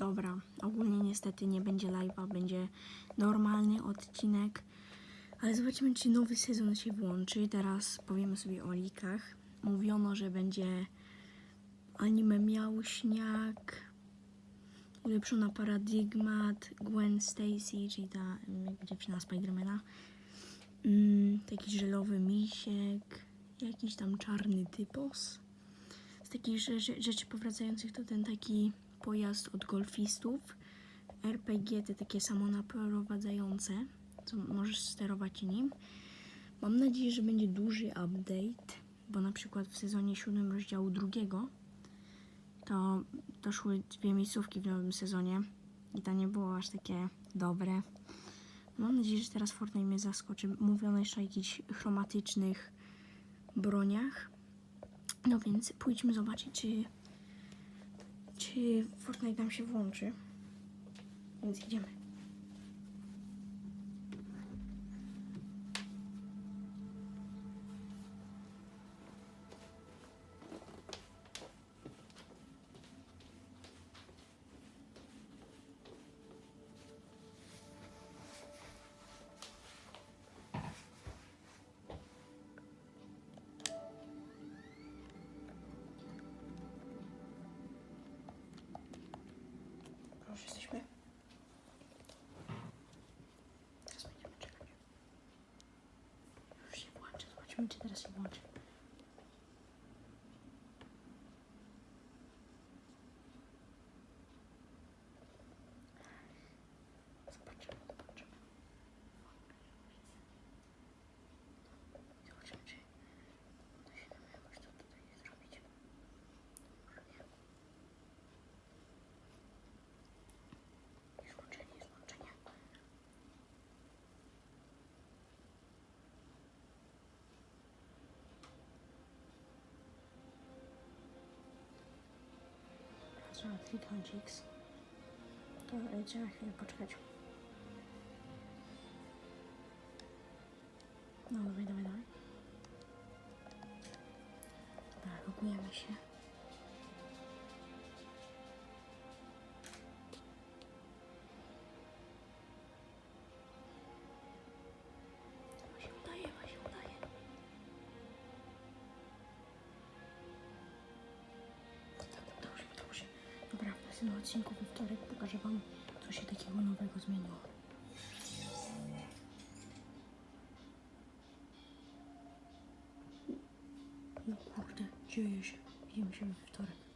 Dobra, ogólnie niestety nie będzie live'a, będzie normalny odcinek. Ale zobaczymy, czy nowy sezon się włączy. Teraz powiemy sobie o likach. Mówiono, że będzie anime Miałośniak, ulepszona paradygmat, Gwen Stacy, czyli ta mm, dziewczyna Spidermana, mm, taki żelowy misiek, jakiś tam czarny typos. Takich rzeczy, rzeczy powracających to ten taki pojazd od golfistów, RPG, te takie samonaprowadzające, co możesz sterować nim. Mam nadzieję, że będzie duży update, bo na przykład w sezonie siódmym rozdziału drugiego to doszły dwie miejscówki w nowym sezonie i to nie było aż takie dobre. Mam nadzieję, że teraz Fortnite mnie zaskoczy. Mówiono jeszcze o jakichś chromatycznych broniach. No więc pójdźmy zobaczyć, czy, czy Fortnite nam się włączy. Więc idziemy. Już jesteśmy. Teraz będziemy czekać. Już się włączy. Zobaczymy, czy teraz się włączy. Zobaczymy, zobaczymy. Zobaczymy, czy uda się nam jakoś to tutaj zrobić. Może nie. Złączenie, złączenie. Trzeba kliknąć X. To e, trzeba chwilę poczekać. No dawaj, dawaj, dawaj. Dobra, logujemy się. Następnym odcinku we wtorek pokażę Wam, co się takiego nowego zmieniło. No kurde, dzieje się. Widzimy się we wtorek.